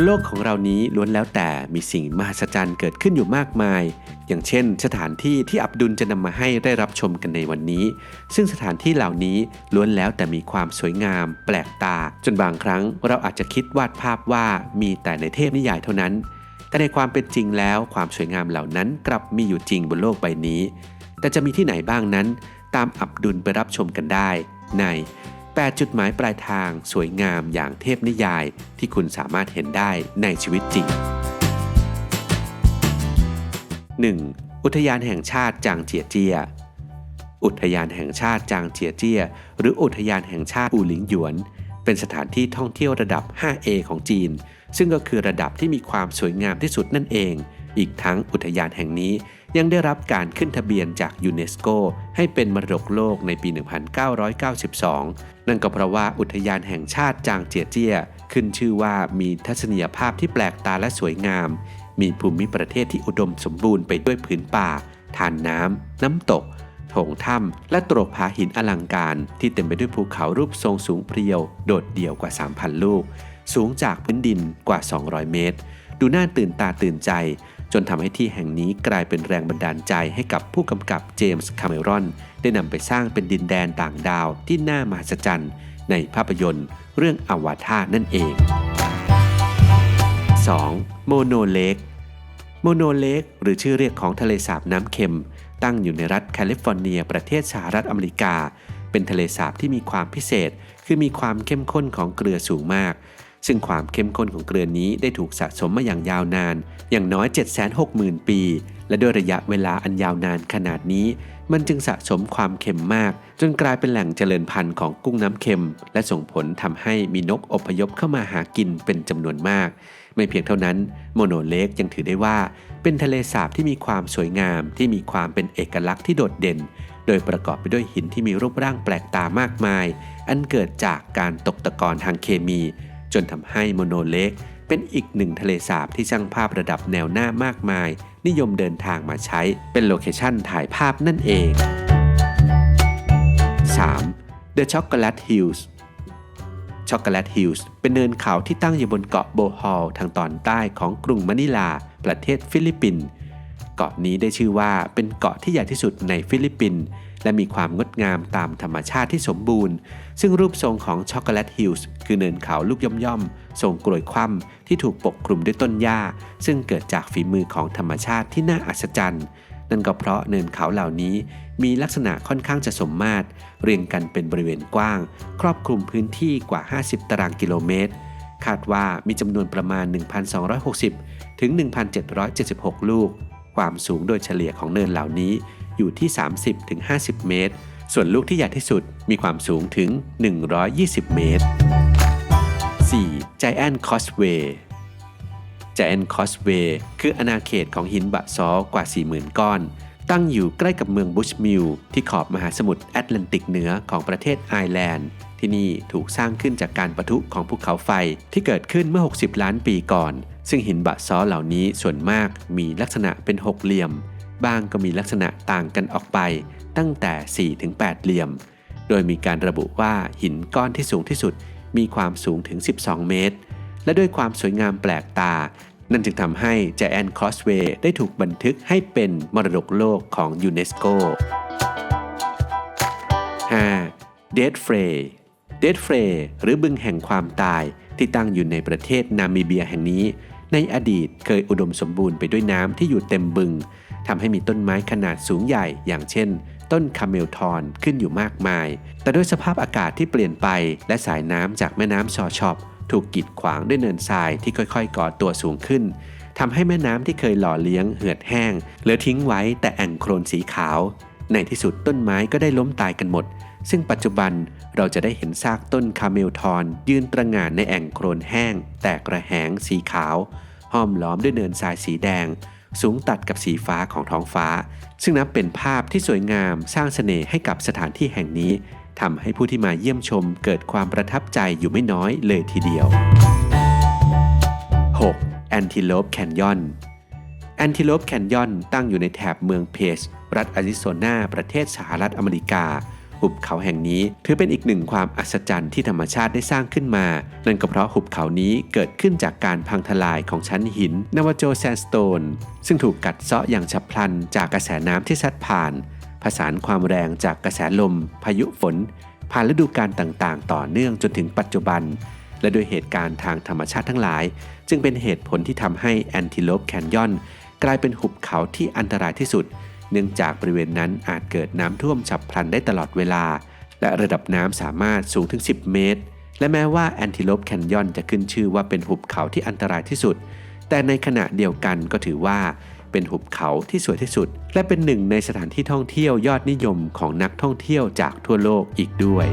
นโลกของเรานี้ล้วนแล้วแต่มีสิ่งมหัศจรรย์เกิดขึ้นอยู่มากมาย อย่างเช่น สถานที่ที่อับดุลจะนำมาให้ได้รับชมกันในวันนี้ ซึ่งสถานที่เหล่านี้ล้วนแล้วแต่มีความสวยงาม แปลกตา จนบางครั้งเราอาจจะคิดวาดภาพว่ามีแต่ในเทพนิยายเท่านั้น แต่ในความเป็นจริงแล้วความสวยงามเหล่านั้นกลับมีอยู่จริงบนโลกใบนี้ แต่จะมีที่ไหนบ้างนั้น ตามอับดุลไปรับชมกันได้ ใน 8 จุดหมายปลายทางสวยงามอย่างเทพนิยายที่คุณสามารถเห็นได้ในชีวิตจริง 1. อุทยานแห่งชาติจางเจียเจีย อุทยานแห่งชาติจางเจียเจีย หรืออุทยานแห่งชาติอูหลิงหยวน เป็นสถานที่ท่องเที่ยวระดับ 5A ของจีน ซึ่งก็คือระดับที่มีความสวยงามที่สุดนั่นเอง อีกทั้งอุทยานแห่งนี้ ยังได้รับการขึ้นทะเบียนจากยูเนสโกให้เป็นมรดกโลกในปี 1992 นั่นก็เพราะว่าอุทยานแห่งชาติจางเจียเจีย ขึ้นชื่อว่ามีทัศนียภาพที่แปลกตาและสวยงาม มีภูมิประเทศที่อุดมสมบูรณ์ไปด้วยผืนป่า ทานน้ำ น้ำตกโถงถ้ำและตรกผาหินอลังการ ที่เต็มไปด้วยภูเขารูปทรงสูงเพรียว โดดเดี่ยวกว่า 3,000 ลูก สูงจากพื้นดินกว่า 200 เมตร ดูน่าตื่นตาตื่นใจ จนทำให้ที่แห่งนี้กลายเป็นแรงบันดาลใจให้กับผู้กำกับเจมส์คาเมรอน ได้นำไปสร้างเป็นดินแดนต่างดาวที่น่ามหัศจรรย์ ในภาพยนตร์ เรื่องอวตารนั่นเอง 2. โมโนเลกโมโนเลกหรือชื่อเรียกของทะเลสาบน้ำเค็ม ตั้งอยู่ในรัฐแคลิฟอร์เนีย ประเทศสหรัฐอเมริกา เป็นทะเลสาบที่มีความพิเศษ คือมีความเข้มข้นของเกลือสูงมาก ซึ่งความเข้มข้นของเกลือนี้ได้ถูกสะสมมาอย่างยาวนาน อย่างน้อย 760,000 ปี และด้วยระยะเวลาอันยาวนานขนาดนี้ มันจึงสะสมความเค็มมาก จนกลายเป็นแหล่งเจริญพันธุ์ของกุ้งน้ำเค็ม และส่งผลทำให้มีนกอพยพเข้ามาหากินเป็นจำนวนมาก ไม่เพียงเท่านั้นโมโนเลกยังถือได้ว่า เป็นทะเลสาบที่มีความสวยงาม ที่มีความเป็นเอกลักษณ์ที่โดดเด่นโดยประกอบไปด้วยหินที่มีรูปร่างแปลกตามากมาย อันเกิดจากการตกตะกอนทางเคมี จนทำให้โมโนเลกเป็นอีกหนึ่งทะเลสาบที่ช่างภาพระดับแนวหน้ามากมาย นิยมเดินทางมาใช้เป็นโลเคชั่นถ่ายภาพนั่นเอง 3. The Chocolate Hills ช็อกโกแลตฮิลส์เป็นเนินเขาที่ตั้งอยู่บนเกาะโบฮอลทางตอนใต้ของกรุงมะนิลา ประเทศฟิลิปปินส์ เกาะนี้ได้ชื่อว่าเป็นเกาะที่ใหญ่ที่สุดในฟิลิปปินส์และมีความงดงามตามธรรมชาติที่สมบูรณ์ ซึ่งรูปทรงของช็อกโกแลตฮิลส์คือเนินเขาลูกย่อมๆ ทรงกลวยคว่ำที่ถูกปกคลุมด้วยต้นหญ้า ซึ่งเกิดจากฝีมือของธรรมชาติที่น่าอัศจรรย์ นั่นก็เพราะเนินเขาเหล่านี้มีลักษณะค่อนข้างจะสมมาตร เรียงกันเป็นบริเวณกว้าง ครอบคลุมพื้นที่กว่า 50 ตารางกิโลเมตร คาดว่ามีจำนวนประมาณ 1,260 ถึง 1,776 ลูก ความสูงโดยเฉลี่ยของเนินเหล่านี้อยู่ที่ 30-50 เมตร ส่วนลูกที่ใหญ่ที่สุดมีความสูงถึง 120 เมตร 4. Giant Causeway Giant Causeway คืออาณาเขตของหินบะซอกว่า 40,000 ก้อน ตั้งอยู่ใกล้กับเมืองบุชมิลที่ขอบมหาสมุทรแอตแลนติกเหนือของประเทศไอร์แลนด์ ที่นี่ถูกสร้างขึ้นจากการประทุของภูเขาไฟที่เกิดขึ้นเมื่อ 60 ล้านปีก่อน ซึ่งหินบะซอเหล่านี้ส่วนมากมีลักษณะเป็นหกเหลี่ยม บ้างก็มีลักษณะต่างกันออกไป ตั้งแต่ 4-8 เหลี่ยม โดยมีการระบุว่าหินก้อนที่สูงที่สุด มีความสูงถึง 12 เมตร และด้วยความสวยงามแปลกตา นั่นจึงทำให้ Giant Causeway ได้ถูกบันทึกให้เป็นมรดกโลกของยูเนสโก 5. Dead Fray Dead Fray หรือบึงแห่งความตายที่ตั้งอยู่ในประเทศนามิเบียแห่งนี้ ในอดีตเคยอุดมสมบูรณ์ไปด้วยน้ำที่อยู่เต็มบึงทำให้มีต้นไม้ขนาดสูงใหญ่อย่างเช่น ต้นคาเมลทอนขึ้นอยู่มากมาย แต่ด้วยสภาพอากาศที่เปลี่ยนไปและสายน้ำจากแม่น้ำซอชอปถูกกีดขวางด้วยเนินทรายที่ค่อยๆก่อตัวสูงขึ้นทำให้แม่น้ำที่เคยหล่อเลี้ยงเหือดแห้งเหลือทิ้งไว้แต่แอ่งโคลนสีขาว ในที่สุดต้นไม้ก็ได้ล้มตายกันหมด ซึ่งปัจจุบันเราจะได้เห็นซากต้นคาเมลทอน ยืนตระหง่านในแอ่งโคลนแห้ง แตกระแหงสีขาว ห้อมล้อมด้วยเนินทรายสีแดง สูงตัดกับสีฟ้าของท้องฟ้า ซึ่งนับเป็นภาพที่สวยงามสร้างเสน่ห์ให้กับสถานที่แห่งนี้ทำให้ผู้ที่มาเยี่ยมชมเกิดความประทับใจอยู่ไม่น้อยเลยทีเดียว 6. Antelope Canyon Antelope Canyon ตั้งอยู่ในแถบเมืองเพจรัฐอาริโซนาประเทศสหรัฐอเมริกาหุบเขาแห่งนี้ถือเป็นอีกหนึ่งความอัศจรรย์ที่ธรรมชาติได้สร้างขึ้นมา นั่นก็เพราะหุบเขานี้เกิดขึ้นจากการพังทลายของชั้นหินนวโจแซนสโตน ซึ่งถูกกัดเซาะอย่างฉับพลันจากกระแสน้ำที่ซัดผ่าน ผสานความแรงจากกระแสลม พายุฝน ผ่านฤดูกาลต่างๆ ต่อเนื่องจนถึงปัจจุบัน และโดยเหตุการณ์ทางธรรมชาติทั้งหลาย จึงเป็นเหตุผลที่ทำให้แอนติโลปแคนยอน กลายเป็นหุบเขาที่อันตรายที่สุด เนื่องจากบริเวณนั้นอาจเกิดน้ำท่วมฉับพลันได้ตลอดเวลา และระดับน้ำสามารถสูงถึง 10 เมตร และแม้ว่าแอนติโลปแคนยอนจะขึ้นชื่อว่าเป็นหุบเขาที่อันตรายที่สุด แต่ในขณะเดียวกันก็ถือว่าเป็นหุบเขาที่สวยที่สุด และเป็นหนึ่งในสถานที่ท่องเที่ยวยอดนิยมของนักท่องเที่ยวจากทั่วโลกอีกด้วย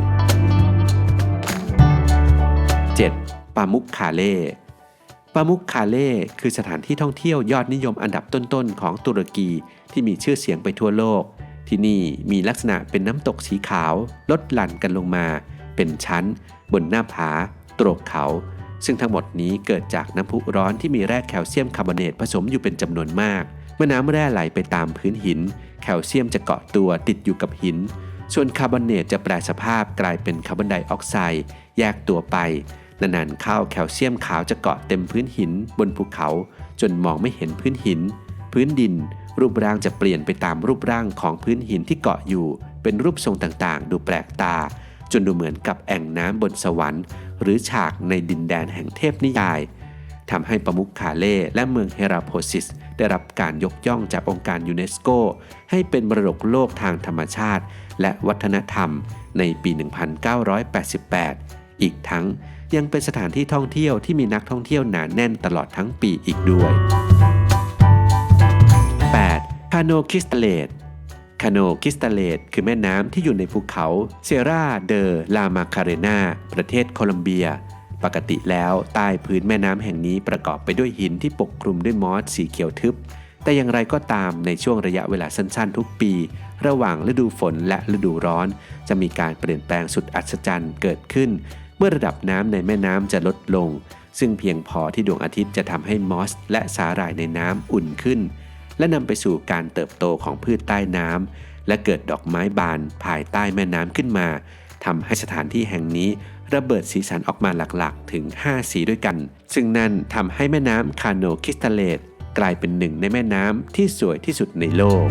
7. ปามุกคาเล่ ปามุกคาเล่คือสถานที่ท่องเที่ยวยอดนิยมอันดับต้นๆ ของตุรกีที่มีชื่อเสียงไปทั่วโลก ที่นี่มีลักษณะเป็นน้ำตกสีขาวลดหลั่นกันลงมา เป็นชั้น บนหน้าผาตรกเขา ซึ่งทั้งหมดนี้เกิดจากน้ำพุร้อนที่มีแร่แคลเซียมคาร์บอเนตผสมอยู่เป็นจำนวนมาก เมื่อน้ำแร่ไหลไปตามพื้นหิน แคลเซียมจะเกาะตัวติดอยู่กับหิน ส่วนคาร์บอเนตจะแปรสภาพกลายเป็นคาร์บอนไดออกไซด์แยกตัวไป นานๆเข้าแคลเซียมขาวจะเกาะเต็มพื้นหินบนภูเขา จนมองไม่เห็นพื้นหิน พื้นดิน รูปร่างจะเปลี่ยนไปตามรูปร่างของพื้นหินที่เกาะอยู่ เป็นรูปทรงต่างๆ ดูแปลกตา จนดูเหมือนกับแอ่งน้ำบนสวรรค์ หรือฉากในดินแดนแห่งเทพนิยายทำให้ประมุขคาเล่และเมืองเฮราโพซิส ได้รับการยกย่องจากองค์การยูเนสโก ให้เป็นมรดกโลกทางธรรมชาติ และวัฒนธรรมในปี 1988 อีกทั้ง ยังเป็นสถานที่ท่องเที่ยวที่มีนักท่องเที่ยวหนาแน่นตลอดทั้งปีอีกด้วย 8. คาโนคิสตเลตคาโนคิสตเลตคือแม่น้ำที่อยู่ในภูเขาเซราเดอลามาคาเรนาประเทศโคลอมเบีย ปกติแล้วใต้พื้นแม่น้ำแห่งนี้ประกอบไปด้วยหินที่ปกคลุมด้วยมอสสีเขียวทึบ แต่อย่างไรก็ตามในช่วงระยะเวลาสั้นๆ ทุกปี ระหว่างฤดูฝนและฤดูร้อน จะมีการเปลี่ยนแปลงสุดอัศจรรย์เกิดขึ้น เมื่อระดับน้ำในแม่น้ำจะลดลง ซึ่งเพียงพอที่ดวงอาทิตย์จะทำให้มอส และสาหร่ายในน้ำอุ่นขึ้น และนำไปสู่การเติบโตของพืชใต้น้ำและเกิดดอกไม้บานภายใต้แม่น้ำขึ้นมาทำให้สถานที่แห่งนี้ระเบิดสีสันออกมาหลักๆ ถึง 5 สีด้วยกัน ซึ่งนั่นทำให้แม่น้ำคาโนคิสตาเลตกลายเป็นหนึ่งในแม่น้ำที่สวยที่สุดในโลก